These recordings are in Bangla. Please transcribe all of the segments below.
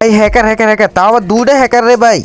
এই হ্যাকার হ্যাকার হ্যাকার তাও আবার দুইটা হ্যাকার রে ভাই।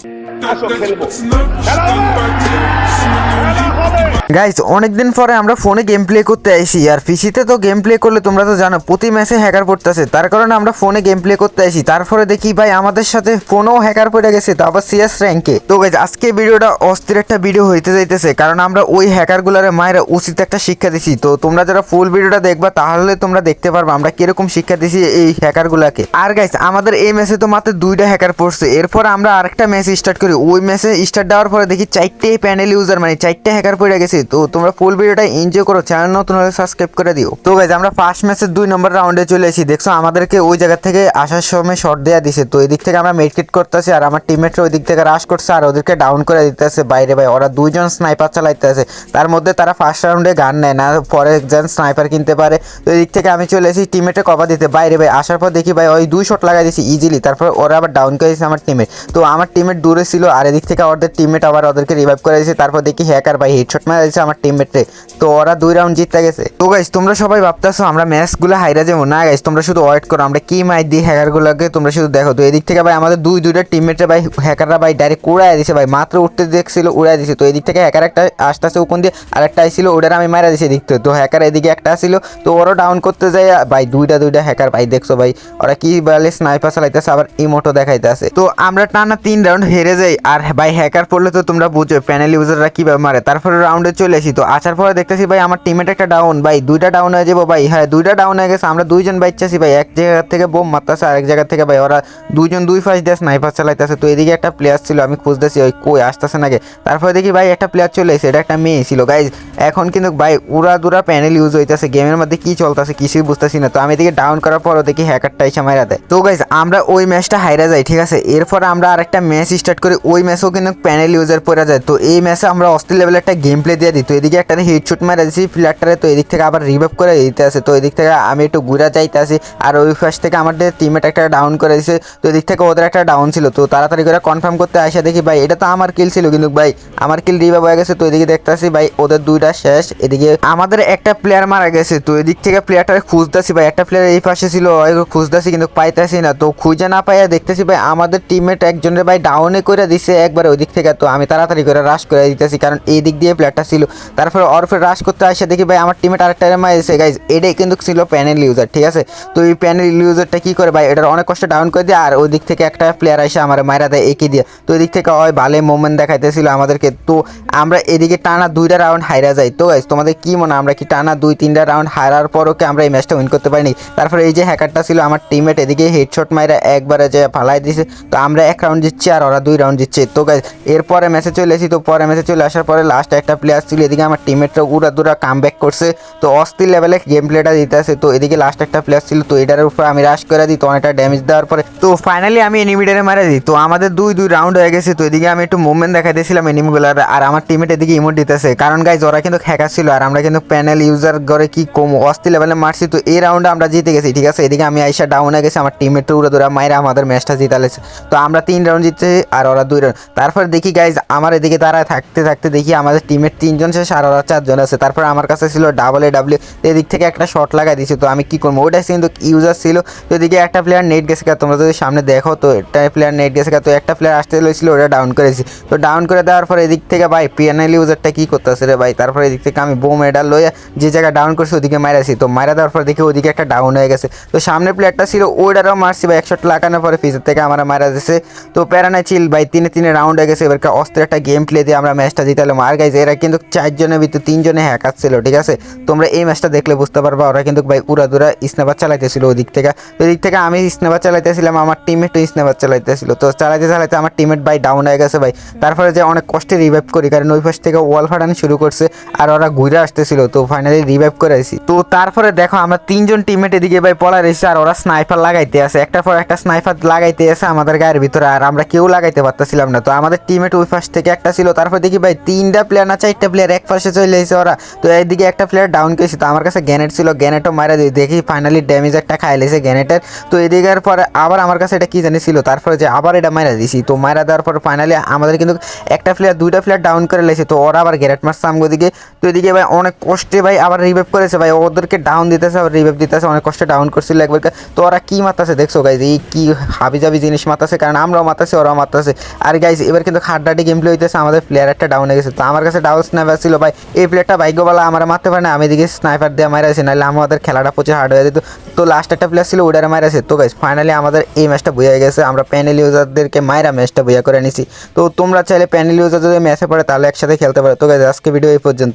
গাইস অনেকদিন পরে আমরা ফোনে গেম প্লে করতে আইসি, আর পিসিতে তো গেম প্লে করলে তোমরা তো জানো, প্রতি ম্যাচে হ্যাকার পড়তেছে। তার কারণে আমরা ফোনে গেম প্লে করতে আইসি। তারপরে দেখি ভাই, আমাদের সাথে ফোনেও হ্যাকার পড়ে গেছে, তো আবার সিএস র্যাঙ্কে তো গাইস আজকে ভিডিওটা অস্থির একটা ভিডিও হইতে যাইতেছে, কারণ আমরা ওই হ্যাকার গুলারে মায়ের উচিত একটা শিক্ষা দিছি। তো তোমরা যারা ফুল ভিডিওটা দেখবা, তাহলে তোমরা দেখতে পারবে আমরা কীরকম শিক্ষা দিছি এই হ্যাকার গুলাকে। আর গাইস আমাদের এই ম্যাচে তো মাত্র দুইটা হ্যাকার পড়ছে। এরপর আমরা আরেকটা ম্যাচ স্টার্ট করি। ওই ম্যাচে স্টার্ট দেওয়ার পরে দেখি চারটে প্যানেল ইউজার মানে চারটে হ্যাকার পড়ে গেছে। তো তোমরা ফুল ভিডিওটা এনজয় করো চ্যানেল নতুন হলে সাবস্ক্রাইব করে দিও। তো গাইজ আমরা ফার্স্ট ম্যাচের দুই নম্বর রাউন্ডে চলে এসেছি। দেখছ, আমাদেরকে ওই জায়গা থেকে আসার সময় শর্ট দেওয়া দিছে। তো এদিক থেকে আমরা মেডকিট করতেছি আর আমার টিমমেটরা ওই দিক থেকে রাশ করছে আর ওদেরকে ডাউন করে দিতেছে বাইরে ভাই। ওরা দুইজন স্নাইপার চালাইতে আছে তার মধ্যে তারা ফার্স্ট রাউন্ডে গান নেয় না, পরে একজন স্নাইপার কিনতে পারে। তো এদিক থেকে আমি চলে এসেছি টিমেটে কভার দিতে। বাইরে ভাই, আসার পর দেখি ভাই, ওই দুই শট লাগাই দিয়েছি ইজিলি তারপর ওরা আবার ডাউন করে দিয়েছে আমার টিমে তো আমার টিমের দূরে ছিল আর এদিক থেকে ওদের টিমেট আবার ওদেরকে রিভাইভ করে দিয়েছে তারপর দেখি হ্যাকার ভাই হেডশট মারা দিয়েছে আমার টিমমেটে তো ওরা দুই রাউন্ড জিততে গেছে। তো গাইস তোমরা সবাই ভাবতেছো আমরা ম্যাচগুলো হাইরা যাব। না গাইস তোমরা শুধু ওয়েট করো, আমরা কি মাইর দিই হ্যাকারগুলোকে তোমরা শুধু দেখো। তো এদিক থেকে ভাই, আমাদের দুই, দুইটা টিমমেটে ভাই হ্যাকাররা ভাই ডাইরেক্ট উড়াই দিছে ভাই। মাত্র উঠতে দেখছিল উড়াই দিছে। তো এদিক থেকে হ্যাকার একটা আসতেছে ওখান দিয়ে, আরেকটা আইছিল ওটার আমি মারা দিছি এদিক থেকে। তো হ্যাকার এদিকে একটা আসছিল তো ওরও ডাউন করতে যায়। ভাই, দুইটা দুইটা হ্যাকার ভাই, দেখছ ভাই, ওরা কি বলে স্নাইপার চালাইতেছে, আবার ইমোটো দেখাইতেছে। তো আমরা টানা তিন রাউন্ড হেরে যাই। আর ভাই হ্যাকার পড়লে তো তোমরা বুঝো প্যানেল ইউজাররা কীভাবে মারে। তারপরে রাউন্ডে চলে আসি তো আসার পরে দেখতেছি ভাই আমার টিমের একটা ডাউন ভাই দুইটা ডাউন হয়ে যাব ভাই। হ্যাঁ দুইটা ডাউন হয়ে গেছে, আমরা দুইজন বাইচাছি ভাই। এক জায়গা থেকে বোম মারতেছে, আরেক জায়গা থেকে ভাই ওরা দুইজন দুই ফাঁস দিয়ে স্নাইপার চালাইতেছে। তো এদিকে একটা প্লেয়ার ছিল, আমি খুঁজতেছি, ওই কই, আসতেছে নাকি? তারপরে দেখি ভাই একটা প্লেয়ার চলে এসে এটা একটা মেয়ে ছিল। গাইজ এখন কিন্তু ভাই উড়া দুরা প্যানেল ইউজ হইতেছে গেমের মধ্যে কি চলতেছে কিছুই বুঝতেছি না। তো আমি এদিকে ডাউন করার পরও দেখি হ্যাকারটা এসে মারা দেয়। তো গাইজ আমরা ওই ম্যাচটা হাইরা যাই, ঠিক আছে? এরপর আমরা আরেকটা ম্যাচ স্টার্ট করি, ওই ম্যাচেও কিন্তু প্যানেল ইউজার পড়া যায়। তো এই ম্যাচে আমরা অস্ট্রেল লেভেলের একটা গেম প্লে দিয়ে দিই। তো এদিকে একটা হিটশুট মারা দিচ্ছি প্লেয়ারটারে তো এদিক থেকে আবার রিভাইভ করে দিতে আছে। তো এদিক থেকে আমি একটু ঘুরা চাইতে আসি আর ওই ফার্স্ট থেকে আমাদের টিমেট একটা ডাউন করে দিছে, তো এদিক থেকে ওদের একটা ডাউন ছিল। তো তাড়াতাড়ি করে কনফার্ম করতে আসে দেখি, ভাই, এটা তো আমার কিল ছিল, কিন্তু ভাই, আমার কিল রিভাইভ হয়ে গেছে। তো এদিকে দেখতেছি, ভাই, ওদের দুইটা শেষ। এদিকে আমাদের একটা প্লেয়ার মারা গেছে, তো এদিক থেকে প্লেয়ারটা খুঁজতেছি ভাই। একটা প্লেয়ার এই পাশে ছিল খুঁজতেছি কিন্তু পাইতেছি না। তো খুঁজে না পাইয়া দেখতেছি ভাই, আমাদের টিমমেট একজনের ভাই ডাউনে করে দিছে একবার ওই দিক থেকে। তো আমি তাড়াতাড়ি করে রাশ করে দিতেছি, কারণ এই দিক দিয়ে প্লেয়ারটা ছিল। তারপরে ওর ফের রাশ করতে আসে দেখি ভাই, আমার টিমেট আরেকটা মাইছে গাইজ এটাই কিন্তু ছিল প্যানেল ইউজার ঠিক আছে? তো এই প্যানেল ইউজারটা কি করে ভাই, এটার অনেক কষ্ট ডাউন করে দিয়ে, আর ওই দিক থেকে একটা প্লেয়ার এসে আমার মায়েরা দেয় একে দিয়ে। তো ওই দিক থেকে ওই ভালো মোমেন্ট দেখাইতেছিল আমাদেরকে। তো আমরা এদিকে টানা দুইটা রাউন্ড হাইরা যাই। তো গাইজ তোমাদের কি মনে আমরা কি টানা দুই, তিনটা রাউন্ড হারার পরও কি আমরা এই ম্যাচটা উইন করতে পারিনি? তারপরে এই যে হ্যাকারটা ছিল, আমার টিমেট এদিকে হেডশট মাইরা একবারে যে ফালাই দিছে। তো আমরা এক রাউন্ড জিতছি আর ওরা দুই রাউন্ড জিতছে। তো গাইজ এরপরে ম্যাচে চলে এসেছি। তো পরে ম্যাচে চলে আসার পরে লাস্ট একটা প্লেয়ার ছিল, এদিকে আমার টিমেটরা উড়া দুরা কাম ব্যাক করছে। তো অস্থির লেভেলে গেম প্লেটা দিতে আছে তো এদিকে লাস্ট একটা প্লেয়ার ছিল, তো এটার উপর আমি রাশ করে দিই, তো অনেকটা ড্যামেজ দেওয়ার পরে। তো ফাইনালি আমি এনিমিটারে মারা দিই। তো আমাদের দুই দুই রাউন্ড হয়ে গেছে। তো এদিকে আমি একটু মুভমেন্ট দেখা দিয়েছিলাম এনিমিগুলার আর আমার টিমেট এদিকে ইমোট দিতেছে। কারণ গাইজ ওরা কিন্তু হ্যাকার ছিল আর আমরা কিন্তু প্যানেল ইউজার করে কি কম? অস্থির লেভেলে মারছি। তো এই রাউন্ডে আমরা জিতে গেছি, ঠিক আছে? এদিকে আমি আইসা ডাউন গেছি, আমার টিমেট উড়ে ধরে মায়েরা আমাদের ম্যাচটা জিতালেছে তো আমরা তিন রাউন্ড জিতছি আর ওরা দুই রাউন্ড তারপর দেখি গাইজ আমার এদিকে তারা থাকতে থাকতে দেখি আমাদের টিমের তিনজন শেষ আর ওরা চারজন আছে। তারপর আমার কাছে ছিল ডাবল এ ডাব্লিউ এদিক থেকে একটা শট লাগাই দিয়েছি তো আমি কি করব? ওইটা কিন্তু ইউজার ছিল। তো এদিকে একটা প্লেয়ার নেট গেছে তোমরা যদি সামনে দেখো, তো একটা প্লেয়ার নেট গেছে তো একটা প্লেয়ার আসতে লইছিল ওটা ডাউন করেছি। তো ডাউন করে দেওয়ার পর এদিক থেকে ভাই পিএনএল ইউজারটা কি করতেছে রে ভাই? তারপরে এদিক থেকে আমি বোম মেডাল লইয়া যে জায়গায় ডাউন করছি ওদিকে মারাছি তো মারা দেওয়ার পর দেখি ওদিকে একটা ডাউন হয়ে গেছে। তো সামনে প্লেয়ারটা ছিল, ওইটারও মারছি ভাই, একশো লাগানোর পরে ফিজের থেকে আমার মারা দিয়েছে তো প্যারানাই চিল ভাই, তিনে তিনে রাউন্ড হয়ে গেছে। এবার অস্ত্রের একটা গেম প্লে দিয়ে আমরা ম্যাচটা জিতালাম আর গাইজ এরা কিন্তু চারজনের ভিতরে তিনজনে হ্যাকার ছিল, ঠিক আছে? তোমরা এই ম্যাচটা দেখলে বুঝতে পারবা, ওরা কিন্তু ভাই উড়া দুরা স্নেপার চালাইতেছিল ওদিক থেকে। তো ওই দিক থেকে আমি স্নেপার চালাইতেছিলাম, আমার টিমমেট স্নেপার চালাইতেছিল। তো চালাইতে চালাইতে আমার টিমমেট ভাই ডাউন হয়ে গেছে ভাই। তারপরে যে অনেক কষ্টে রিভাইভ করি, কারণ ওই পাশ থেকে ওয়াল ফাটানো শুরু করছে। আর ওরা ঘুরে আসতেছিল, তো ফাইনালি রিভাইভ করে আসি তো তারপরে দেখো আমরা তিনজন টিমমেট এদিকে ভাই পলা রয়েছে, আর ওরা স্নাইপার লাগাইতে আছে। একটার পর একটা স্নাইপার লাগাইতে আছে আমাদের গায়ের ভিতরে, আর আমরা কেউ লাগাইতে পারতেছিলাম না। তো আমাদের টিমমেট ওই পাশ থেকে একটা ছিল, তারপর দেখি ভাই তিনটা প্লেয়ার না, চারটা প্লেয়ার এক পাশে চলে এসেছে ওরা। তো এইদিকে একটা প্লেয়ার ডাউন করেছে তো আমার কাছে গ্যানেট ছিল গ্যানেটও মারা দিই দেখি ফাইনালি ড্যামেজ একটা খাই লেছে গ্যানেটের তো এদিকের পরে আবার আমার কাছে এটা কি জানি ছিল, তারপরে যে আবার এটা মারা দিছি তো মারা দেওয়ার পর ফাইনালি আমাদের কিন্তু একটা প্লেয়ার দুইটা প্লেয়ার ডাউন করে লেছে, তো ওরা আবার গ্যারেট মারছে আমগো দিকে। তো এদিকে ভাই অনেক কষ্টে ভাই আবার রিভাইভ করেছে ভাই। ওদেরকে ডাউন দিতেছে, আবার রিভাইভ দিতেছে, অনেক কষ্টে ডাউন করছিল একবার। তো ওরা কী মাতাছে দেখছ গাইজ এই কি হাবি জাবি জিনিস মাতাছে কারণ আমরাও মাতাছি ওরাও মাতাছে আর গাইজ এবার কিন্তু হাড্ডাডি গেম প্লে হইতেছে, আমাদের প্লেয়ার একটা ডাউন হয়ে গেছে। তো আমার কাছে ডাউন স্নাইপার ছিল ভাই। এই প্লেয়ারটা ভাগ্যবালা, আমার মারতে পারে না। আমি এদিকে স্নাইপার দিয়ে মারাছি নাহলে আমাদের খেলাটা প্রচুর হার্ড হয়ে যেত। তো লাস্ট একটা প্লেয়ার ছিল ওটারে মারাছে তো গাইজ ফাইনালি আমাদের এই ম্যাচটা বইয়া গেছে। আমরা প্যানেল ইউজারদেরকে মায়েরা ম্যাচটা বইয়া করে নিছি। তো তোমরা চাইলে প্যানেল ইউজার যদি ম্যাচে পড়ে, তাহলে একসাথে খেলতে পারো। তো গাইজ আজকে ভিডিও এই पर्यटन